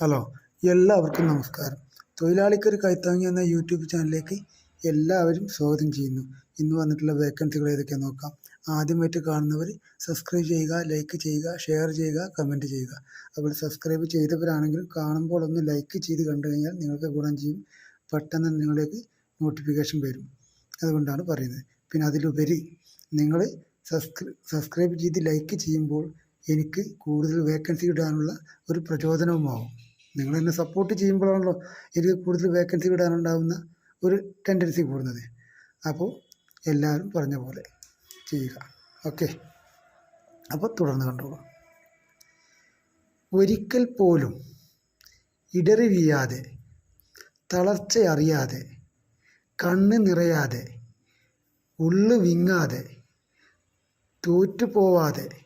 Hello എല്ലാവർക്കും നമസ്കാരം. തൊഴിലാളിക്കൊരു കൈത്താങ്ങി എന്ന യൂട്യൂബ് ചാനലിലേക്ക് എല്ലാവരും സ്വാഗതം ചെയ്യുന്നു. ഇന്ന് വന്നിട്ടുള്ള വേക്കൻസികൾ ഏതൊക്കെയാണ് നോക്കാം. ആദ്യമായിട്ട് കാണുന്നവർ സബ്സ്ക്രൈബ് ചെയ്യുക ലൈക്ക് ചെയ്യുക ഷെയർ ചെയ്യുക കമന്റ് ചെയ്യുക. അതുപോലെ സബ്സ്ക്രൈബ് ചെയ്തവരാണെങ്കിലും കാണുമ്പോൾ ഒന്ന് ലൈക്ക് ചെയ്ത് കണ്ടു കഴിഞ്ഞാൽ നിങ്ങൾക്ക് ഗുണം ചെയ്യും. പെട്ടെന്ന് നിങ്ങളേക്ക് നോട്ടിഫിക്കേഷൻ വരും. അതുകൊണ്ടാണ് പറയുന്നത്. പിന്നെ അതിലുപരി നിങ്ങൾ സബ്സ്ക്രൈബ് ചെയ്ത് ലൈക്ക് ചെയ്യുമ്പോൾ എനിക്ക് കൂടുതൽ വേക്കൻസി ഇടാനുള്ള ഒരു പ്രചോദനവുമാവും. നിങ്ങൾ എന്നെ സപ്പോർട്ട് ചെയ്യുമ്പോഴാണല്ലോ എനിക്ക് കൂടുതൽ വേക്കൻസി ഇടാനുണ്ടാകുന്ന ഒരു ടെൻഡൻസി കൂടുന്നത്. അപ്പോൾ എല്ലാവരും പറഞ്ഞ പോലെ ചെയ്യുക. ഓക്കെ അപ്പോൾ തുടർന്ന് കണ്ടോളൂ. ഒരിക്കൽ പോലും ഇടറി വീഴാതെ തളർച്ച അറിയാതെ കണ്ണ് നിറയാതെ ഉള്ളു വിങ്ങാതെ തോറ്റുപോവാതെ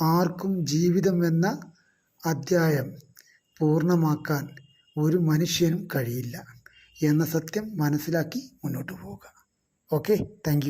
ആർക്കും ജീവിതം എന്ന അധ്യായം പൂർണമാക്കാൻ ഒരു മനുഷ്യനും കഴിയില്ല എന്ന സത്യം മനസ്സിലാക്കി മുന്നോട്ട് പോവുക. Okay thank